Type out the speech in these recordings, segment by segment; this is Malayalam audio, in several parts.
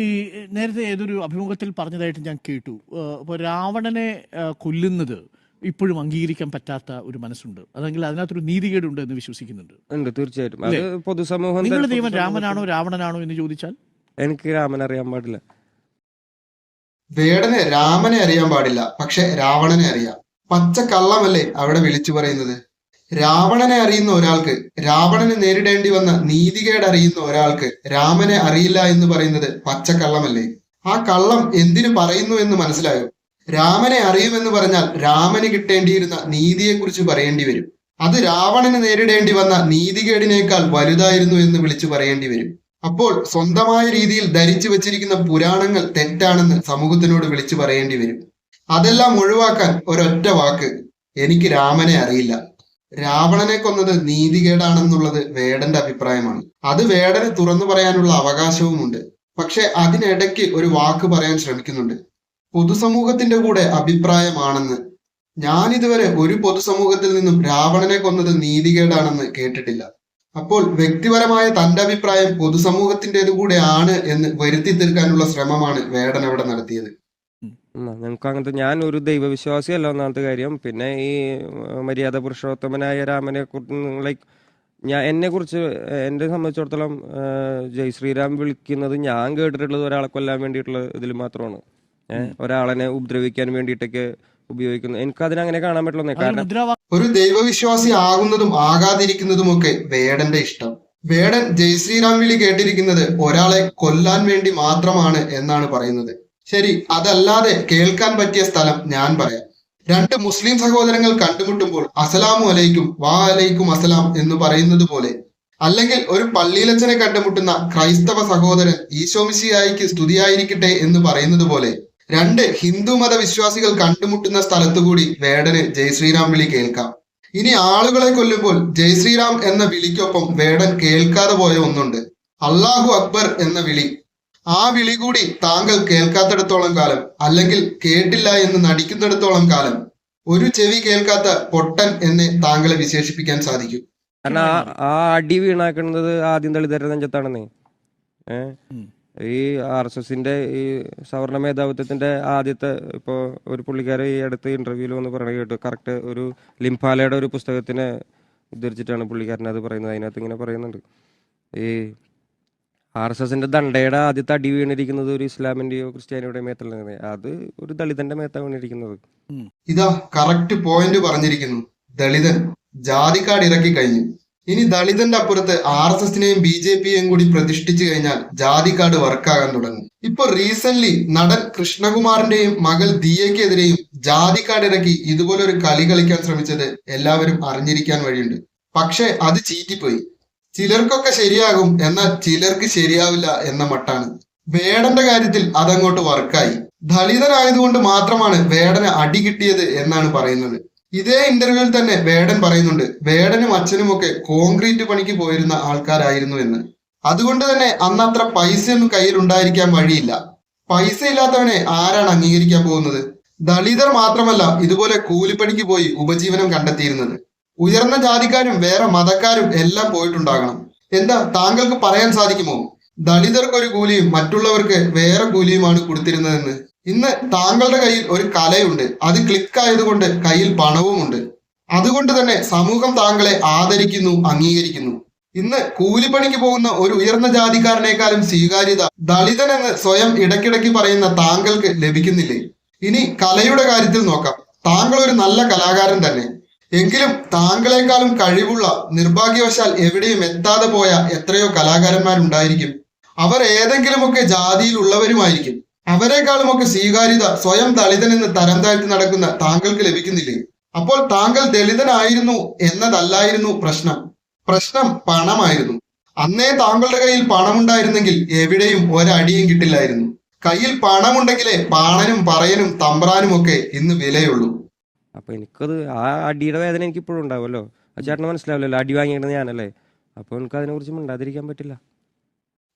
ഈ നേരത്തെ ഏതൊരു അഭിമുഖത്തിൽ പറഞ്ഞതായിട്ട് ഞാൻ കേട്ടു. അപ്പോൾ രാവണനെ കൊല്ലുന്നത് ഇപ്പോഴും അംഗീകരിക്കാൻ പറ്റാത്ത ഒരു മനസ്സുണ്ട്. അതെങ്കിൽ അതിനകത്തൊരു നീതികേടുണ്ട് എന്ന് വിശ്വസിക്കുന്നുണ്ട്. ഉണ്ട് തീർച്ചയായിട്ടും. അത് പൊതുസമൂഹം നിങ്ങളുടെ ദൈവം രാമനാണോ രാവണനാണോ എന്ന് ചോദിച്ചാൽ? എനിക്ക് രാമൻ അറിയാൻ പാടില്ല. വേടനെ രാമനെ അറിയാൻ പാടില്ല പക്ഷെ രാവണനെ അറിയാം. പച്ച കള്ളമല്ലേ അവിടെ വിളിച്ചു പറയുന്നത്? രാവണനെ അറിയുന്ന ഒരാൾക്ക് രാവണനെ നേരിടേണ്ടി വന്ന നീതികേട് അറിയുന്ന ഒരാൾക്ക് രാമനെ അറിയില്ല എന്ന് പറയുന്നത് പച്ചക്കള്ളമല്ലേ? ആ കള്ളം എന്തിനു പറയുന്നു എന്ന് മനസ്സിലായോ? രാമനെ അറിയുമെന്ന് പറഞ്ഞാൽ രാമന് കിട്ടേണ്ടിയിരുന്ന നീതിയെക്കുറിച്ച് പറയേണ്ടി വരും. അത് രാവണന് നേരിടേണ്ടി വന്ന നീതികേടിനേക്കാൾ വലുതായിരുന്നു എന്ന് വിളിച്ചു പറയേണ്ടി വരും. അപ്പോൾ സ്വന്തമായ രീതിയിൽ ധരിച്ചു വെച്ചിരിക്കുന്ന പുരാണങ്ങൾ തെറ്റാണെന്ന് സമൂഹത്തിനോട് വിളിച്ചു പറയേണ്ടി വരും. അതെല്ലാം ഒഴിവാക്കാൻ ഒരൊറ്റ വാക്ക് എനിക്ക് രാമനെ അറിയില്ല. രാവണനെ കൊന്നത് നീതികേടാണെന്നുള്ളത് വേടന്റെ അഭിപ്രായമാണ്. അത് വേടന് തുറന്നു പറയാനുള്ള അവകാശവുമുണ്ട്. പക്ഷെ അതിനിടയ്ക്ക് ഒരു വാക്ക് പറയാൻ ശ്രമിക്കുന്നുണ്ട്. പൊതുസമൂഹത്തിന്റെ കൂടെ അഭിപ്രായമാണെന്ന്. ഞാൻ ഇതുവരെ ഒരു പൊതുസമൂഹത്തിൽ നിന്നും രാവണനെ കൊന്നത് നീതികേടാണെന്ന് കേട്ടിട്ടില്ല. അപ്പോൾ വ്യക്തിപരമായ തന്റെ അഭിപ്രായം പൊതുസമൂഹത്തിന്റെതു കൂടെ ആണ് എന്ന് വരുത്തി തീർക്കാനുള്ള ശ്രമമാണ് വേടൻ അവിടെ നടത്തിയത്. ഞങ്ങൾക്ക് അങ്ങനത്തെ ഞാൻ ഒരു ദൈവവിശ്വാസിയല്ല ഒന്നാമത്തെ കാര്യം. പിന്നെ ഈ മര്യാദ പുരുഷോത്തമനായ രാമനെ ലൈക്ക് ഞാൻ എന്നെ കുറിച്ച് എന്നെ സംബന്ധിച്ചിടത്തോളം ജയ് ശ്രീരാം വിളിക്കുന്നത് ഞാൻ കേട്ടിട്ടുള്ളത് ഒരാളെ കൊല്ലാൻ വേണ്ടിയിട്ടുള്ള ഇതിൽ മാത്രമാണ്. ഏഹ്, ഒരാളെ ഉപദ്രവിക്കാൻ വേണ്ടിയിട്ടൊക്കെ ഉപയോഗിക്കുന്നു. എനിക്ക് അതിനങ്ങനെ കാണാൻ പറ്റില്ല കാരണം ഒരു ദൈവവിശ്വാസി ആകുന്നതും ആകാതിരിക്കുന്നതും ഒക്കെ വേടന്റെ ഇഷ്ടം. വേടൻ ജയ് ശ്രീരാം വിളി കേട്ടിരിക്കുന്നത് ഒരാളെ കൊല്ലാൻ വേണ്ടി മാത്രമാണ് എന്നാണ് പറയുന്നത്. ശരി അതല്ലാതെ കേൾക്കാൻ പറ്റിയ സ്ഥലം ഞാൻ പറയാം. രണ്ട് മുസ്ലിം സഹോദരങ്ങൾ കണ്ടുമുട്ടുമ്പോൾ അസലാമു അലൈക്കും വാ അലൈക്കും അസലാം എന്ന് പറയുന്നത് പോലെ അല്ലെങ്കിൽ ഒരു പള്ളിയിലച്ചനെ കണ്ടുമുട്ടുന്ന ക്രൈസ്തവ സഹോദരൻ ഈശോമിശിയായിക്ക് സ്തുതിയായിരിക്കട്ടെ എന്ന് പറയുന്നത് പോലെ രണ്ട് ഹിന്ദു മത വിശ്വാസികൾ കണ്ടുമുട്ടുന്ന സ്ഥലത്തുകൂടി വേടന് ജയ് ശ്രീറാം വിളി കേൾക്കാം. ഇനി ആളുകളെ കൊല്ലുമ്പോൾ ജയ് ശ്രീറാം എന്ന വിളിക്കൊപ്പം വേടൻ കേൾക്കാതെ പോയ ഒന്നുണ്ട്. അള്ളാഹു അക്ബർ എന്ന വിളി ആ വിളി കൂടി താങ്കൾ കേൾക്കാത്തിടത്തോളം കാലം അല്ലെങ്കിൽ കേട്ടില്ല എന്ന് നടിക്കുന്നിടത്തോളം കാലം ഒരു ചെവി കേൾക്കാത്ത പൊട്ടൻ എന്ന് താങ്കളെ വിശേഷിപ്പിക്കാൻ സാധിക്കും. കാരണം ആ ആ അടി വീണാക്കുന്നത് ആദ്യം ദളിതരുടെ നെഞ്ചത്താണെന്നേ. ഈ ആർ എസ് എസിന്റെ ഈ സവർണ മേധാവിത്വത്തിന്റെ ആദ്യത്തെ ഇപ്പോ ഒരു പുള്ളിക്കാരൻ ഈ അടുത്ത് ഇന്റർവ്യൂവിൽ വന്ന് പറയണ കേട്ടു. കറക്റ്റ് ഒരു ലിംഫാലയുടെ ഒരു പുസ്തകത്തിനെ ഉദ്ധരിച്ചിട്ടാണ് പുള്ളിക്കാരൻ അത് പറയുന്നത്. അതിനകത്ത് ഇങ്ങനെ പറയുന്നുണ്ട്. ഈ ആർ എസ് എസിന്റെ ദണ്ഡയുടെ ആദ്യത്തെ അടി വീണിരിക്കുന്നത് ഒരു ഇസ്ലാമിന്റെയോ ക്രിസ്ത്യാനിയുടെയോ മേത്തല്ല? അത് ഒരു ദളിതന്റെ മേത്ത വീണിരിക്കുന്നത്. ഇതാ കറക്റ്റ് പോയിന്റ് പറഞ്ഞിരിക്കുന്നു. ദളിതൻ ജാതിക്കാട് ഇറക്കി കഴിഞ്ഞു. ഇനി ദളിതന്റെ അപ്പുറത്ത് ആർ എസ് എസിനെയും ബി ജെ പിയെയും കൂടി പ്രതിഷ്ഠിച്ചു കഴിഞ്ഞാൽ ജാതി ജാതിക്കാട് വർക്കാകാൻ തുടങ്ങും. ഇപ്പൊ റീസെന്റ് നടൻ കൃഷ്ണകുമാറിന്റെയും മകൾ ദിയക്കെതിരെയും കാർഡ് ഇറക്കി ഇതുപോലെ ഒരു കളി കളിക്കാൻ ശ്രമിച്ചത് എല്ലാവരും അറിഞ്ഞിരിക്കാൻ വഴിയുണ്ട്. പക്ഷെ അത് ചീറ്റിപ്പോയി. ചിലർക്കൊക്കെ ശരിയാകും എന്നാൽ ചിലർക്ക് ശരിയാവില്ല എന്ന മട്ടാണ്. വേടന്റെ കാര്യത്തിൽ അതങ്ങോട്ട് വർക്കായി. ദളിതനായതുകൊണ്ട് മാത്രമാണ് വേടന് അടി കിട്ടിയത് എന്നാണ് പറയുന്നത്. ഇതേ ഇന്റർവ്യൂവിൽ തന്നെ വേടൻ പറയുന്നുണ്ട് വേടനും അച്ഛനും ഒക്കെ കോൺക്രീറ്റ് പണിക്ക് പോയിരുന്ന ആൾക്കാരായിരുന്നു എന്ന്. അതുകൊണ്ട് തന്നെ അന്നത്ര പൈസയൊന്നും കയ്യിൽ ഉണ്ടായിരിക്കാൻ വഴിയില്ല. പൈസ ഇല്ലാത്തവനെ ആരാണ് അംഗീകരിക്കാൻ പോകുന്നത്? ദളിതർ മാത്രമല്ല ഇതുപോലെ കൂലിപ്പണിക്ക് പോയി ഉപജീവനം കണ്ടെത്തിയിരുന്നത്. ഉയർന്ന ജാതിക്കാരും വേറെ മതക്കാരും എല്ലാം പോയിട്ടുണ്ടാകണം. എന്താ താങ്കൾക്ക് പറയാൻ സാധിക്കുമോ? ദളിതർക്ക് ഒരു കൂലിയും മറ്റുള്ളവർക്ക് വേറെ കൂലിയുമാണ് കൊടുത്തിരുന്നതെന്ന്. ഇന്ന് താങ്കളുടെ കയ്യിൽ ഒരു കലയുണ്ട്. അത് ക്ലിക്ക് ആയതുകൊണ്ട് കയ്യിൽ പണവുമുണ്ട് അതുകൊണ്ട് തന്നെ സമൂഹം താങ്കളെ ആദരിക്കുന്നു അംഗീകരിക്കുന്നു. ഇന്ന് കൂലിപ്പണിക്ക് പോകുന്ന ഒരു ഉയർന്ന ജാതിക്കാരനേക്കാളും സ്വീകാര്യത ദളിതൻ എന്ന് സ്വയം ഇടയ്ക്കിടയ്ക്ക് പറയുന്ന താങ്കൾക്ക് ലഭിക്കുന്നില്ലേ? ഇനി കലയുടെ കാര്യത്തിൽ നോക്കാം. താങ്കൾ ഒരു നല്ല കലാകാരൻ തന്നെ. എങ്കിലും താങ്കളെക്കാളും കഴിവുള്ള നിർഭാഗ്യവശാൽ എവിടെയും എത്താതെ പോയ എത്രയോ കലാകാരന്മാരുണ്ടായിരിക്കും. അവർ ഏതെങ്കിലുമൊക്കെ ജാതിയിലുള്ളവരുമായിരിക്കും. അവരെക്കാളുമൊക്കെ സ്വീകാര്യത സ്വയം ദളിതനെന്ന് തരം താഴ്ത്തി നടക്കുന്ന താങ്കൾക്ക് ലഭിക്കുന്നില്ലേ? അപ്പോൾ താങ്കൾ ദളിതനായിരുന്നു എന്നതല്ലായിരുന്നു പ്രശ്നം. പ്രശ്നം പണമായിരുന്നു. അന്നേ താങ്കളുടെ കയ്യിൽ പണമുണ്ടായിരുന്നെങ്കിൽ എവിടെയും ഒരടിയും കിട്ടില്ലായിരുന്നു. കയ്യിൽ പണമുണ്ടെങ്കിലേ പാണനും പറയനും തമ്പ്രാനും ഒക്കെ ഇന്ന് വിലയുള്ളൂ. അപ്പൊ എനിക്കത് ആ അടിയുടെ വേദന എനിക്ക് ഇപ്പോഴും ഉണ്ടാവുമല്ലോ. ആ ചേട്ടന് മനസ്സിലാവില്ലല്ലോ അടി വാങ്ങിയിരുന്നത് ഞാനല്ലേ. അപ്പൊ എനിക്ക് അതിനെ കുറിച്ച് മിണ്ടാതിരിക്കാൻ പറ്റില്ല.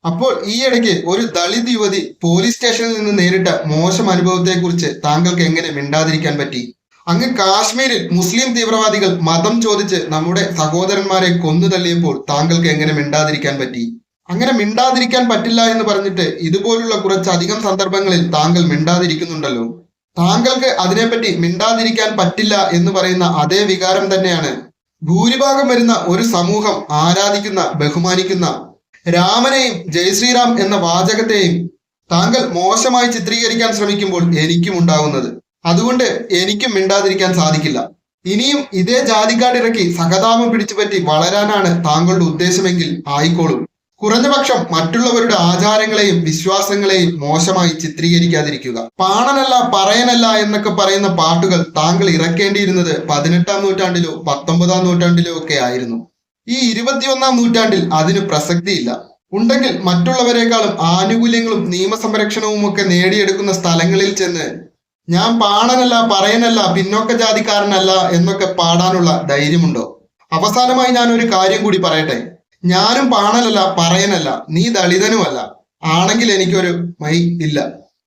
അപ്പോൾ ഈ ഇടയ്ക്ക് ഒരു ദളിത് യുവതി പോലീസ് സ്റ്റേഷനിൽ നിന്ന് നേരിട്ട മോശം അനുഭവത്തെക്കുറിച്ച് താങ്കൾക്ക് എങ്ങനെ മിണ്ടാതിരിക്കാൻ പറ്റി? അങ്ങ് കാശ്മീരിൽ മുസ്ലിം തീവ്രവാദികൾ മതം ചോദിച്ച് നമ്മുടെ സഹോദരന്മാരെ കൊന്നു തള്ളിയപ്പോൾ താങ്കൾക്ക് എങ്ങനെ മിണ്ടാതിരിക്കാൻ പറ്റി? അങ്ങനെ മിണ്ടാതിരിക്കാൻ പറ്റില്ല എന്ന് പറഞ്ഞിട്ട് ഇതുപോലുള്ള കുറച്ചധികം സന്ദർഭങ്ങളിൽ താങ്കൾ മിണ്ടാതിരിക്കുന്നുണ്ടല്ലോ. താങ്കൾക്ക് അതിനെപ്പറ്റി മിണ്ടാതിരിക്കാൻ പറ്റില്ല എന്ന് പറയുന്ന അതേ വികാരം തന്നെയാണ്. ഭൂരിഭാഗം വരുന്ന ഒരു സമൂഹം ആരാധിക്കുന്ന ബഹുമാനിക്കുന്ന രാമനെയും ജയശ്രീറാം എന്ന വാചകത്തെയും താങ്കൾ മോശമായി ചിത്രീകരിക്കാൻ ശ്രമിക്കുമ്പോൾ എനിക്കും ഉണ്ടാകുന്നത് അതുകൊണ്ട് എനിക്കും മിണ്ടാതിരിക്കാൻ സാധിക്കില്ല. ഇനിയും ഇതേ ജാതിക്കാട് ഇറക്കി സഹതാപം പിടിച്ചുപറ്റി വളരാനാണ് താങ്കളുടെ ഉദ്ദേശമെങ്കിൽ ആയിക്കോളും. കുറഞ്ഞപക്ഷം മറ്റുള്ളവരുടെ ആചാരങ്ങളെയും വിശ്വാസങ്ങളെയും മോശമായി ചിത്രീകരിക്കാതിരിക്കുക. പാണനല്ല പറയനല്ല എന്നൊക്കെ പറയുന്ന പാട്ടുകൾ താങ്കൾ ഇറക്കേണ്ടിയിരുന്നത് പതിനെട്ടാം നൂറ്റാണ്ടിലോ പത്തൊമ്പതാം നൂറ്റാണ്ടിലോ ഒക്കെ ആയിരുന്നു. ഈ ഇരുപത്തിയൊന്നാം നൂറ്റാണ്ടിൽ അതിന് പ്രസക്തിയില്ല. ഉണ്ടെങ്കിൽ മറ്റുള്ളവരെക്കാളും ആനുകൂല്യങ്ങളും നിയമസംരക്ഷണവും ഒക്കെ നേടിയെടുക്കുന്ന സ്ഥലങ്ങളിൽ ചെന്ന് ഞാൻ പാണനല്ല പറയനല്ല പിന്നോക്ക ജാതിക്കാരനല്ല എന്നൊക്കെ പാടാനുള്ള ധൈര്യമുണ്ടോ? അവസാനമായി ഞാൻ ഒരു കാര്യം കൂടി പറയട്ടെ. ഞാനും പാണലല്ല പറയനല്ല നീ ദളിതനുമല്ല. ആണെങ്കിൽ എനിക്കൊരു മൈ ഇല്ല.